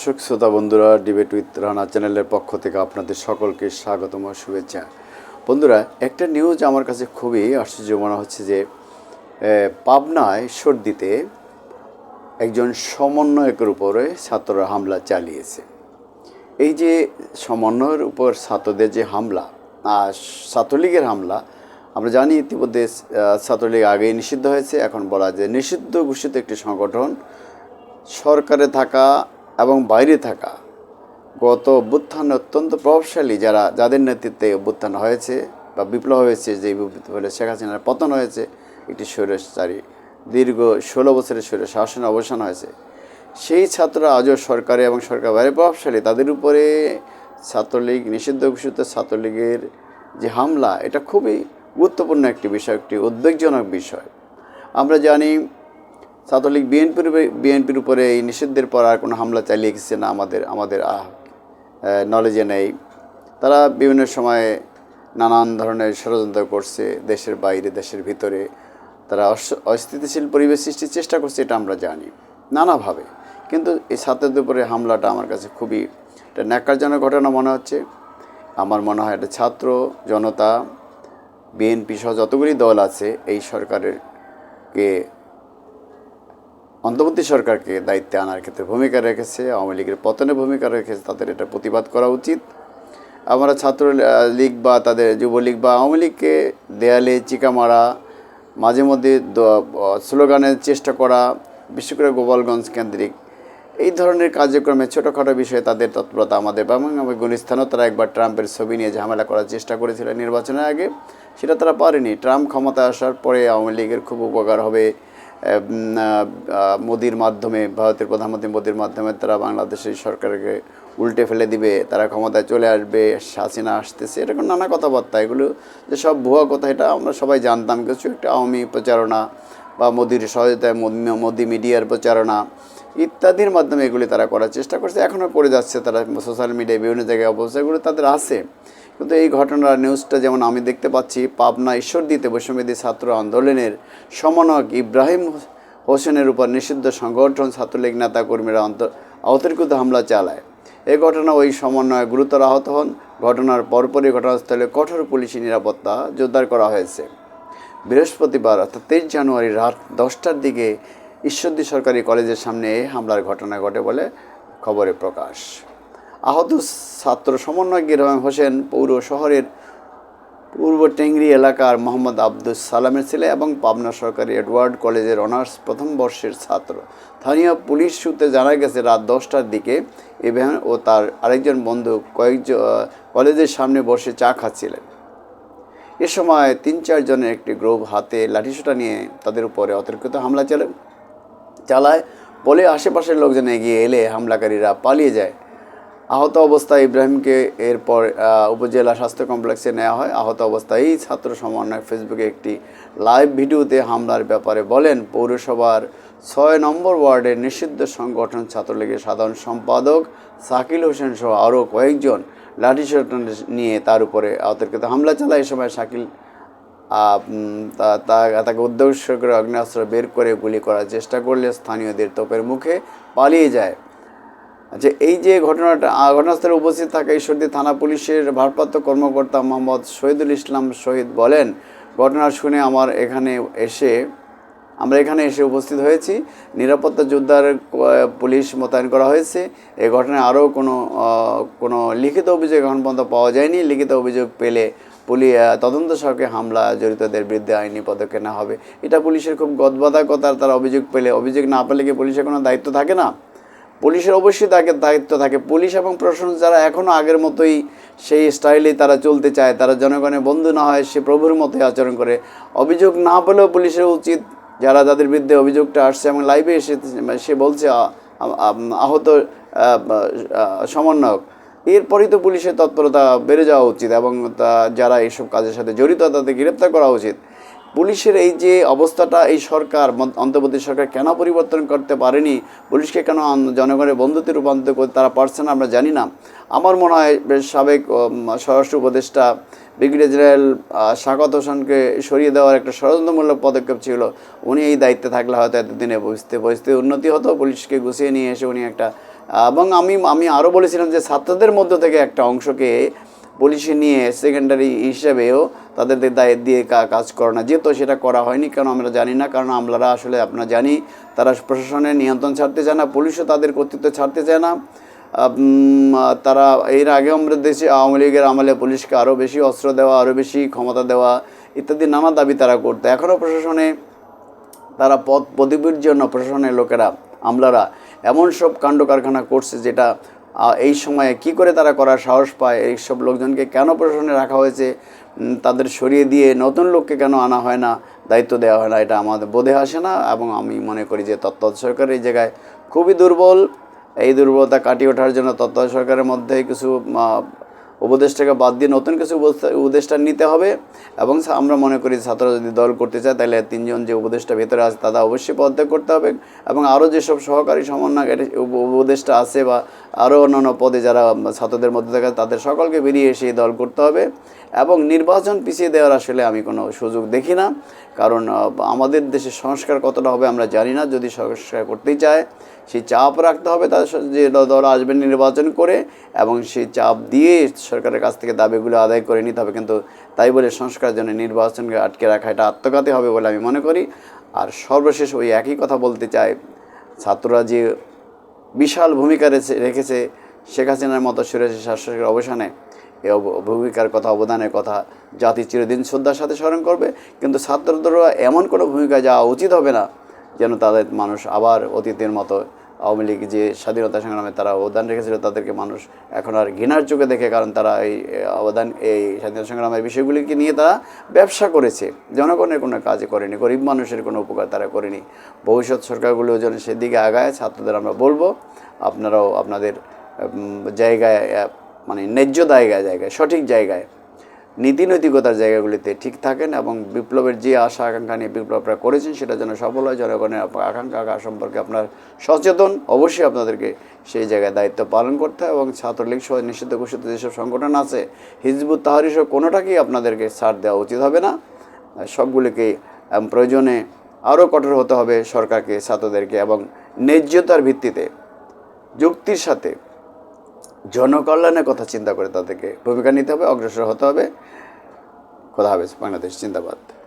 দর্শক, শ্রোতা বন্ধুরা ডিবেট উইথ রানা চ্যানেলের পক্ষ থেকে আপনাদের সকলকে স্বাগতম, শুভেচ্ছা। বন্ধুরা, একটা নিউজ আমার কাছে খুবই আশ্চর্য মনে হচ্ছে যে পাবনায় সর্দিতে একজন সমন্বয়কের উপরে ছাত্ররা হামলা চালিয়েছে। এই যে সমন্বয়ের উপর ছাত্রদের যে হামলা আর ছাত্রলীগের হামলা, আমরা জানি ইতিমধ্যে ছাত্রলীগ আগেই নিষিদ্ধ হয়েছে, এখন বলা যায় নিষিদ্ধ ঘোষিত একটি সংগঠন, সরকারে থাকা বাইরে থাকা। গত অভ্যুত্থানে অত্যন্ত প্রভাবশালী যারা, যাদের নেতৃত্বে অভ্যুত্থান হয়েছে বা বিপ্লব হয়েছে যে ফলে শেখ হাসিনার পতন হয়েছে, একটি স্বৈরাচারী, দীর্ঘ ষোলো বছরের স্বৈর শাসন অবসান হয়েছে। সেই ছাত্ররা আজও সরকারে এবং সরকার বাইরে প্রভাবশালী, তাদের উপরে ছাত্রলীগ, নিষিদ্ধ ঘোষিত ছাত্রলীগের যে হামলা, এটা খুবই গুরুত্বপূর্ণ একটি বিষয়, একটি উদ্বেগজনক বিষয়। আমরা জানি ছাত্রলীগ বিএনপির বিএনপির উপরে এই নিষিদ্ধের পর আর কোনো হামলা চালিয়ে গেছে না আমাদের আমাদের নলেজে নেই। তারা বিভিন্ন সময়ে নানান ধরনের ষড়যন্ত্র করছে দেশের বাইরে, দেশের ভিতরে। তারা অস- অস্থিতিশীল পরিবেশ সৃষ্টির চেষ্টা করছে, এটা আমরা জানি, নানাভাবে। কিন্তু এই ছাত্রদের উপরে হামলাটা আমার কাছে খুবই একটা ন্যাকারজনক ঘটনা মনে হচ্ছে। আমার মনে হয় এটা ছাত্র, জনতা, বিএনপি সহ যতগুলি দল আছে, এই সরকারের কে অন্তর্বর্তী সরকারকে দায়িত্বে আনার ক্ষেত্রে ভূমিকা রেখেছে, আওয়ামী লীগের পতনে ভূমিকা রেখেছে, তাদের এটা প্রতিবাদ করা উচিত। আমরা ছাত্র লীগ বা তাদের যুবলীগ বা আওয়ামী লীগকে দেয়ালে চিকা মারা, মাঝে মধ্যে স্লোগানের চেষ্টা করা, বিশেষ করে গোপালগঞ্জ কেন্দ্রিক, এই ধরনের কার্যক্রমে ছোটোখাটো বিষয়ে তাদের তৎপরতা আমাদের আমার গুলিস্থানও তারা একবার ট্রাম্পের ছবি নিয়ে ঝামেলা করার চেষ্টা করেছিল নির্বাচনের আগে, সেটা তারা পারেনি। ট্রাম্প ক্ষমতা আসার পরে আওয়ামী লীগের খুব উপকার হবে মোদির মাধ্যমে, ভারতের প্রধানমন্ত্রী মোদির মাধ্যমে তারা বাংলাদেশের সরকারকে উল্টে ফেলে দিবে, তারা ক্ষমতায় চলে আসবে, হাসিনা আসতেছে, এরকম নানা কথাবার্তা, এগুলো যে সব ভুয়া কথা, এটা আমরা সবাই জানতাম, কিছু একটা আওয়ামী প্রচারণা বা মোদির সহায়তায় মোদি- মিডিয়ার প্রচারণা ইত্যাদির মাধ্যমে এগুলি তারা করার চেষ্টা করছে এখনও করে যাচ্ছে তারা, সোশ্যাল মিডিয়ায় বিভিন্ন জায়গায় অবস্থাগুলো তাদের আছে। কিন্তু এই ঘটনার নিউজটা যেমন আমি দেখতে পাচ্ছি, পাবনা ঈশ্বরদীতে বৈষম্যদী ছাত্র আন্দোলনের সমন্বয়ক ইব্রাহিম হোসেনের উপর নিষিদ্ধ সংগঠন ছাত্রলীগ নেতা কর্মীরা অতর্কিত হামলা চালায়। এ ঘটনা ওই সমন্বয়ে গুরুতর আহত হন। ঘটনার পরপরই ঘটনাস্থলে কঠোর পুলিশি নিরাপত্তা জোরদার করা হয়েছে। বৃহস্পতিবার, অর্থাৎ তেইশ জানুয়ারি রাত দশটার দিকে ঈশ্বরদী সরকারি কলেজের সামনে হামলার ঘটনা ঘটে বলে খবরে প্রকাশ। আহত ছাত্র সমন্বয়ক ইরহাম হোসেন পৌর শহরের পূর্ব টেংরি এলাকার মোহাম্মদ আব্দুস সালামের ছেলে এবং পাবনা সরকারি এডওয়ার্ড কলেজের অনার্স প্রথম বর্ষের ছাত্র। স্থানীয় পুলিশ সূত্রে জানা গেছে, রাত দশটার দিকে ইব্রাহিম ও তার আরেকজন বন্ধু কয়েকজন কলেজের সামনে বসে চা খাচ্ছিলেন। এ সময় তিন চারজনের একটি গ্রুপ হাতে লাঠিসোটা নিয়ে তাদের উপরে অতর্কিত হামলা চালে চালায়। বলে আশেপাশের লোকজন এগিয়ে এলে হামলাকারীরা পালিয়ে যায়। আহত অবস্থায় ইব্রাহিমকে এরপর উপজেলা স্বাস্থ্য কমপ্লেক্সে নেওয়া হয়। আহত অবস্থায় এই ছাত্র সমন্বয় ফেসবুকে একটি লাইভ ভিডিওতে হামলার ব্যাপারে বলেন, পৌরসভার ছয় নম্বর ওয়ার্ডের নিষিদ্ধ সংগঠন ছাত্রলীগের সাধারণ সম্পাদক সাকিল হোসেন সহ আরও কয়েকজন লাঠিসোঁটা নিয়ে তার উপরে অতর্কিত হামলা চালায়। এ সময় শাকিল তাকে উদ্দেশ্য করে আগ্নেয়াস্ত্র বের করে গুলি করার চেষ্টা করলে স্থানীয়দের তোপের মুখে পালিয়ে যায়। আচ্ছা এই যে ঘটনাটা ঘটনাস্থলে উপস্থিত থাকা ঈশ্বরদী থানা পুলিশের ভারপ্রাপ্ত কর্মকর্তা মোহাম্মদ শহীদুল ইসলাম শহীদ বলেন, ঘটনা শুনে আমার এখানে এসে, আমরা এখানে এসে উপস্থিত হয়েছি। নিরাপত্তা যোদ্ধার পুলিশ মোতায়েন করা হয়েছে। এই ঘটনায় আরও কোনো কোনো লিখিত অভিযোগ এখন পর্যন্ত পাওয়া যায়নি। লিখিত অভিযোগ পেলে পুলি তদন্ত সহকে হামলা জড়িতদের বিরুদ্ধে আইনি পদক্ষেপ নেওয়া হবে। এটা পুলিশের খুব গদবাধাকতার তারা অভিযোগ পেলে। অভিযোগ না পেলে কি পুলিশের কোনো দায়িত্ব থাকে না? পুলিশের অবশ্যই তাকে দায়িত্ব থাকে। পুলিশ এবং প্রশাসন যারা এখনও আগের মতোই সেই স্টাইলেই তারা চলতে চায় তারা জনগণের বন্ধু না হয় সে প্রভুর মতোই আচরণ করে। অভিযোগ না পেলেও পুলিশের উচিত যারা যাদের বিরুদ্ধে অভিযোগটা আসছে এবং লাইভে এসে সে বলছে আহত আহ, আহ, সমন্বয়ক। এরপরই তো পুলিশের তৎপরতা বেড়ে যাওয়া উচিত এবং যারা এইসব কাজের সাথে জড়িত তাদের গ্রেপ্তার করা উচিত। পুলিশের এই যে অবস্থাটা এই সরকার, অন্তর্বর্তী সরকার কেন পরিবর্তন করতে পারেনি? পুলিশকে কেন জনগণের বন্ধুত্বে রূপান্তর করতে তারা পারছে না, আমরা জানি না। আমার মনে হয় বেশ সাবেক স্বরাষ্ট্র উপদেষ্টা ব্রিগেডিয়ার জেনারেল শাকত হোসেনকে সরিয়ে দেওয়ার একটা ষড়যন্ত্রমূলক পদক্ষেপ ছিল। উনি এই দায়িত্বে থাকলে হয়তো এতদিনে বুঝতে পরিস্থিতি উন্নতি হতো, পুলিশকে গুছিয়ে নিয়ে এসে উনি একটা এবং আমি আমি আরও বলেছিলাম যে ছাত্রদের মধ্য থেকে একটা অংশকে পুলিশে নিয়ে সেকেন্ডারি হিসেবেও তাদের দায়ের দিয়ে কাজ করে না। যেহেতু সেটা করা হয়নি, কেন আমরা জানি না? কারণ আমলারা আসলে আপনারা জানি, তারা প্রশাসনের নিয়ন্ত্রণ ছাড়তে চায় না, পুলিশও তাদের কর্তৃত্ব ছাড়তে চায় না। তারা এর আগে আমরা দেশে আওয়ামী লীগের আমলে পুলিশকে আরও বেশি অস্ত্র দেওয়া, আরও বেশি ক্ষমতা দেওয়া ইত্যাদি নানা দাবি তারা করতো। এখনও প্রশাসনে তারা পদ, পদবীর জন্য প্রশাসনের লোকেরা, আমলারা এমন সব কাণ্ড কারখানা করছে যেটা এই সময়ে কি করে তারা করার সাহস পায়? এইসব লোকজনকে কেন প্রশাসনে রাখা হয়েছে? তাদের সরিয়ে দিয়ে নতুন লোককে কেন আনা হয় না? দায়িত্ব দেওয়া হয় না, এটা আমাদের বোধে আসে না এবং আমি মনে করি যে তত্ত্বাবধায়ক সরকার এই জায়গায় খুবই দুর্বল। এই দুর্বলতা কাটিয়ে ওঠার জন্য তত্ত্বাবধায়ক সরকারের মধ্যে কিছু আহ, উপদেশটাকে বাদ দিয়ে নতুন কিছু উপদেষ্টা- নিতে হবে। এবং আমরা মনে করি ছাত্র যদি দল করতে চায় তাহলে তিনজন যে উপদেষ্টা ভেতরে আছে তারা অবশ্যই পদত্যাগ করতে হবে। এবং আরও যেসব সহকারী সমন্বয়কারী উপ- উপদেষ্টা আছে বা আরও অন্যান্য পদে যারা ছাত্রদের মধ্যে থাকে তাদের সকলকে বেরিয়ে এসে দল করতে হবে। এবং নির্বাচন পিছিয়ে দেওয়ার আসলে আমি কোনো সুযোগ দেখি না। কারণ আমাদের দেশে সংস্কার কতটা হবে আমরা জানি না। যদি সংস্কার করতেই চায় সেই চাপ রাখতে হবে তাদের যে দল আসবে নির্বাচন করে এবং সেই চাপ দিয়ে সরকারের কাছ থেকে দাবিগুলো আদায় করে নিতে হবে। কিন্তু তাই বলে সংস্কারের জন্য নির্বাচনকে আটকে রাখা এটা আত্মঘাতী হবে বলে আমি মনে করি। আর সর্বশেষ ওই একই কথা বলতে চাই, ছাত্ররা যে বিশাল ভূমিকা রেখেছে শেখ হাসিনার মতো সুরেশ শাসকের অবসানে, এ ভূমিকার কথা, অবদানের কথা জাতি চিরদিন শ্রদ্ধার সাথে স্মরণ করবে। কিন্তু ছাত্রদেরও এমন কোনো ভূমিকা যাওয়া উচিত হবে না যেন তাদের মানুষ আবার অতীতের মতো আওয়ামী লীগ যে স্বাধীনতা সংগ্রামে তারা অবদান রেখেছিল, তাদেরকে মানুষ এখন আর ঘৃণার চোখে দেখে, কারণ তারা এই অবদান, এই স্বাধীনতা সংগ্রামের বিষয়গুলিকে নিয়ে তারা ব্যবসা করেছে। জনগণের কোনো কাজ করেনি, গরিব মানুষের কোনো উপকার তারা করেনি। ভবিষ্যৎ সরকারগুলো যেন সেদিকে আগায়, ছাত্রদের আমরা বলব, আপনারাও আপনাদের জায়গায় মানে ন্যায্য জায়গায় জায়গায়, সঠিক জায়গায় নীতি নৈতিকতার জায়গাগুলিতে ঠিক থাকেন এবং বিপ্লবের যে আশা আকাঙ্ক্ষা নিয়ে বিপ্লবটা করেছেন সেটা যেন সফল হয়, জনগণের আকাঙ্ক্ষা সম্পর্কে আপনার সচেতন অবশ্যই আপনাদেরকে সেই জায়গায় দায়িত্ব পালন করতে হয় এবং ছাত্রলীগ সহ নিষিদ্ধ ঘোষিত যেসব সংগঠন আছে, হিজবুত তাহারি সহ কোনোটাকেই আপনাদেরকে ছাড় দেওয়া উচিত হবে না। সবগুলিকে প্রয়োজনে আরও কঠোর হতে হবে সরকারকে, ছাত্রদেরকে এবং ন্যায্যতার ভিত্তিতে, যুক্তির সাথে জনকল্যাণের কথা চিন্তা করে তাদেরকে ভূমিকা নিতে হবে, অগ্রসর হতে হবে। খোদা হাফেজ, বাংলাদেশ, জিন্দাবাদ।